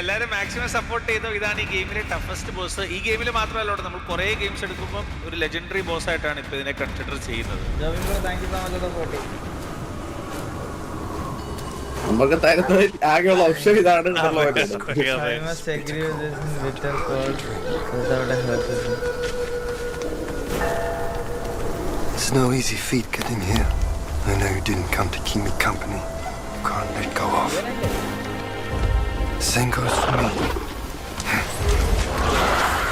എല്ലാവരും maximum support ചെയ്തു ഇതാണ് ഈ ഗെയിമിലെ ടഫസ്റ്റ് ബോസ് ഈ ഗെയിമിൽ മാത്രമല്ല നമ്മൾ കുറേ ഗെയിംസ് എടുക്കുമ്പോൾ ഒരു ലെജൻഡറി ബോസ് ആയിട്ടാണ് ഇപ്പോൾ ഇതിനെ കൺസിഡർ ചെയ്യുന്നത് നമുക്ക് തരുന്ന ആകെയുള്ള ഓപ്ഷൻ ഇതാണ്. It's no easy feat getting here. I know you didn't come to keep me company. You can't let go of. singles to me.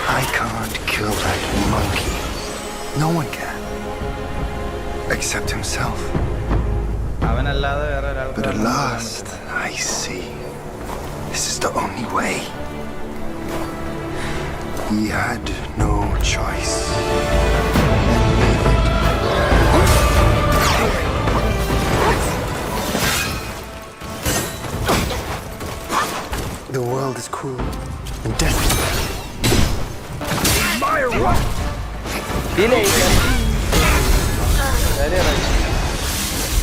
I can't kill that monkey. No one can. Except himself. But at last, I see. This is the only way. He had no choice. The world is cruel and desperate. Fire rush!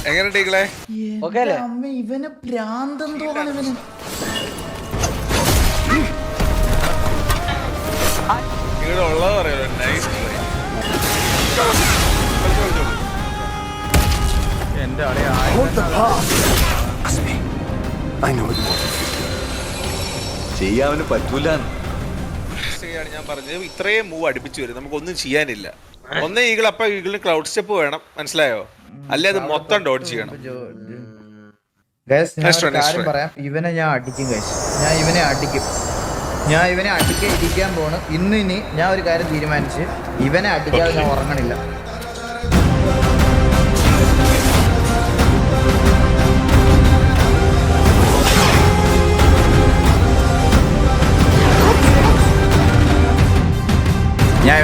എങ്ങനെ ടീക്കളെ അമ്മ ഇവന് പ്രാന്തം തോന്നണം ഇവന് ഇവിടെ ഉള്ളത് പറയാലോ nice എന്റെ അവിടെ I know it more. ചെയ്യാൻ പറ്റൂല. ഞാൻ പറഞ്ഞത്. ഇത്രയും മൂവ് അടുപ്പിച്ചു വരും. നമുക്ക് ഒന്നും ചെയ്യാനില്ല. ഒന്നേ ഈഗിൾ അപ്പൊ ഈഗിളിന് ക്ലൗഡ് സ്റ്റെപ്പ് വേണം. മനസ്സിലായോ? അല്ലെ അത് മൊത്തം ഡോട്ട് ചെയ്യണം. കാര്യം. പറയാം. ഇവനെ ഞാൻ അടിക്കും ഗൈസ് ഞാൻ ഇവനെ അടിക്കും. ഞാൻ ഇവനെ അടിക്കാൻ ഇരിക്കാൻ പോണ്. ഇന്ന് ഇനി ഞാൻ ഒരു കാര്യം തീരുമാനിച്ച് ഇവനെ അടിക്കാതെ ഞാൻ ഉറങ്ങണില്ല.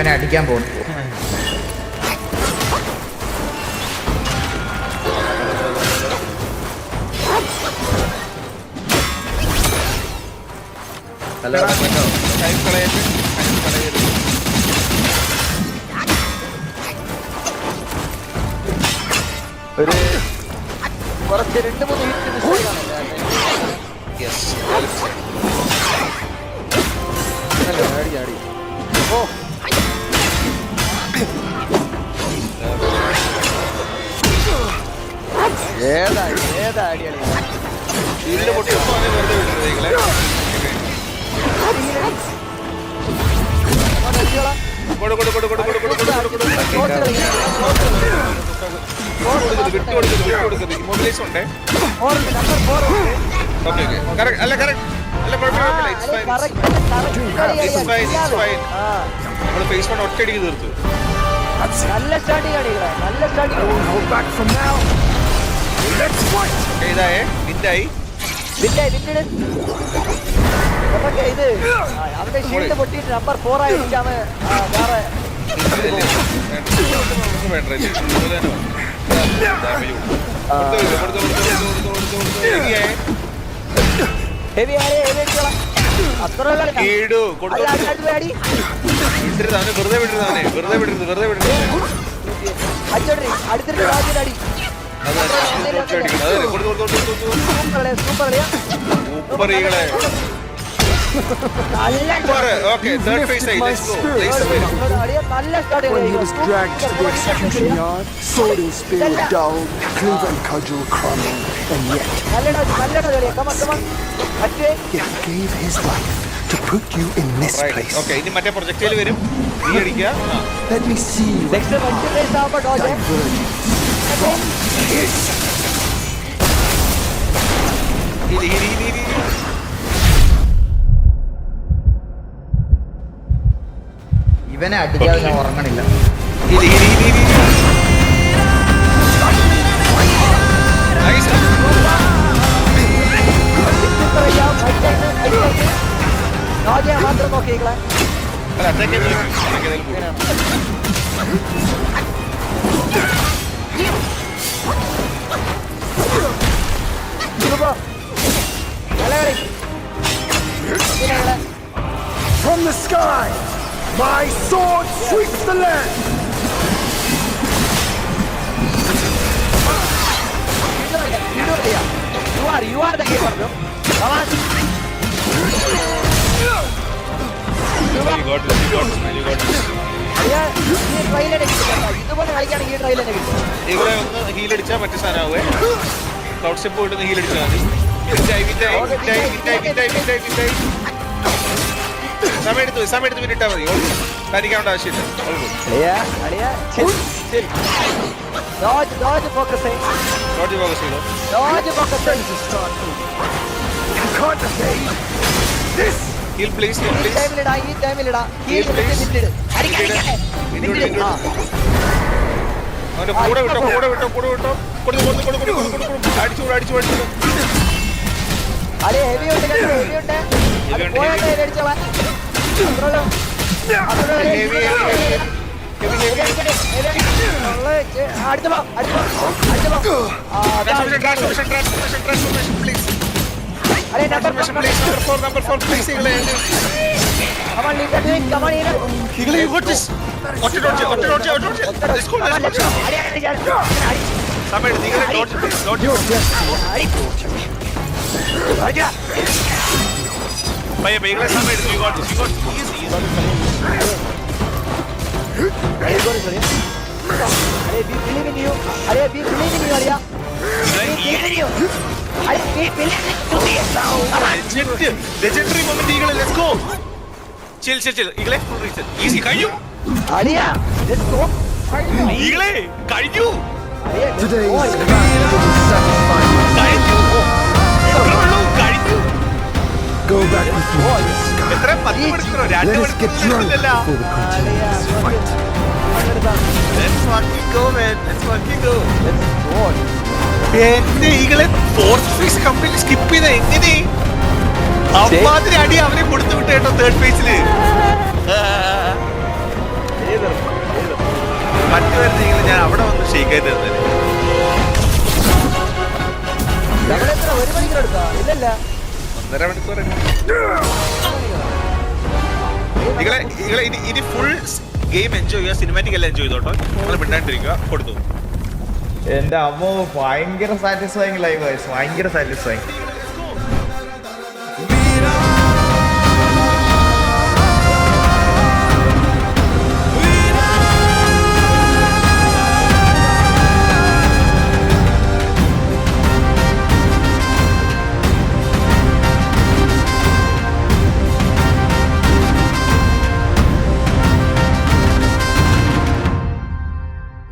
അവനെ അടിക്കാൻ പോകുന്നു. ഹലോ. ഒരു കുറച്ച് രണ്ട് മൂന്ന് ഹിറ്റ് ഹലോ അടി അടി കൊടുക്കരുത് ഇമോബിലൈസ് ഉണ്ടേ number four okay okay correct അല്ല കറക്റ്റ് അല്ല കുഴപ്പമില്ല it's fine it's fine it's fine നമ്മൾ ഫേസ് വൺ ഒറ്റയടിക്ക് തീർത്തു. നല്ല സ്റ്റാർട്ടിംഗ് ആണ് നല്ല സ്റ്റാർട്ടിംഗ് ഇതായേ വിൻഡായി വിൻഡായി വിൻഡ് ഇത്. അവന്റെ ഷീൽഡ് പൊട്ടിട്ട് നമ്പർ ഫോർ ആയി എനിക്കാണ് വേറെ. ഹെവി ആരെ ഹെവി അടിച്ചോളാം വെറുതെ വിടരുത് വെറുതെ വിടരുത് വെറുതെ വിടരുത് അടിച്ചോട്ടെ അടുത്തിട്ട് അടി When he was dragged to the execution yard, sword and spear were dulled, cleave and cudgel crumbling, and yet, yet he gave his life to put you in this place. Okay, ഇനി മറ്റേ പ്രൊജക്റ്റിൽ വരും നീ അടിക്കുക. Let me see you. Divergence. Deckung ist. Heal, heal, ഇവനെ അടിക്കാതെ ഞാൻ ഉറങ്ങണില്ല heal heal heal heal നോക്കിയാ മാത്രം നോക്കിയേക്കളെ അല്ല അതൊക്കെ My sword sweeps the land! You are, you are the gamer, bro. Come on. You got this, you got this, man. You got this. ഇതുപോലെ കളിക്കുകയാണെങ്കിൽ ഈ ട്രയൽ തന്നെ കിട്ടും ഇവിടെ ഒന്ന് ഹീലടിച്ചാൽ മറ്റു സാധനമാവേ ക്ലൗഡ് സ്റ്റെപ്പ് പോയിട്ട് ഹീലടിച്ചാൽ മതി വിറ്റായി വിറ്റായി വിറ്റായി വിറ്റായി വിറ്റായി വിറ്റായി വിറ്റായി സമയം എടുത്ത് പോയി, സമയം എടുത്ത് പിന്നിട്ടാൽ മതി പാനിക്കാവേണ്ട ആവശ്യമില്ല. Dodge focus ചെയ്തോ. Heal please heal please. അവന്റെ കൂടെ വിട്ടോ കൂടെ വിട്ടോ കൂടെ വിട്ടോ കൊടുത്തു കൊടുത്തു കൊടുത്തു കൊടുത്തു അടിച്ചു അടിച്ചു അടിച്ചു അതെ ഹെവി ഉണ്ട് ഹെവി ഉണ്ട്. അത്. അടിച്ചോളാം. अरे number please number four number four please single come on, leader, do it. Come on, leader. Eagle, you got this. Otter, dodge, otter, dodge, otter, dodge. Let's go, let's go. Samet, Eagle, dodge, dodge. Dodge. Dodge. പയ്യെ പയ്യെ സമയം എടുത്ത് you got you got easy easy അടി, sorry, sorry. അടി, we believe in you. അടി, we believe in you, അടിയാ. We believe in you. അടി, we believe in you. Legend legendary moment ഈകളെ let's go chill chill chill ഈകളെ full reason easy കഴിഞ്ഞു let's go. കഴിഞ്ഞു let's go. Go back with me. പത്ത് മണിക്കൂറോ രണ്ട് Let us get drunk before we continue this fight. Let's fucking go, man. Let's fucking go. Let's go. എന്റെ ഈകളെ fourth company skip ചെയ്ത എങ്ങനെ അമ്മാതിരി അടി അവരെ കൊടുത്തു വിട്ടു കേട്ടോ തേർഡ് ഫേസിൽ മറ്റു വരുന്നെങ്കിൽ ഞാൻ അവിടെ വന്ന് ഷെയ്ക്കായിട്ട് തന്നെ ഒരു മണിക്കൂർ എടുത്താ ഇല്ലല്ല ഒന്നര മണിക്കൂർ നിങ്ങളെ നിങ്ങളെ ഇനി ഇനി ഫുൾ ഗെയിം എൻജോയ് ചെയ്യുക സിനിമാറ്റിക് എല്ലാം എൻജോയ് ചെയ്തോട്ടോ. നിങ്ങൾ മിണ്ടാണ്ടിരിക്കുക കൊടുത്തു. എന്റെ അമ്മ ഭയങ്കര സാറ്റിസ്ഫൈങ് ലൈവ് ഭയങ്കര സാറ്റിസ്ഫൈങ്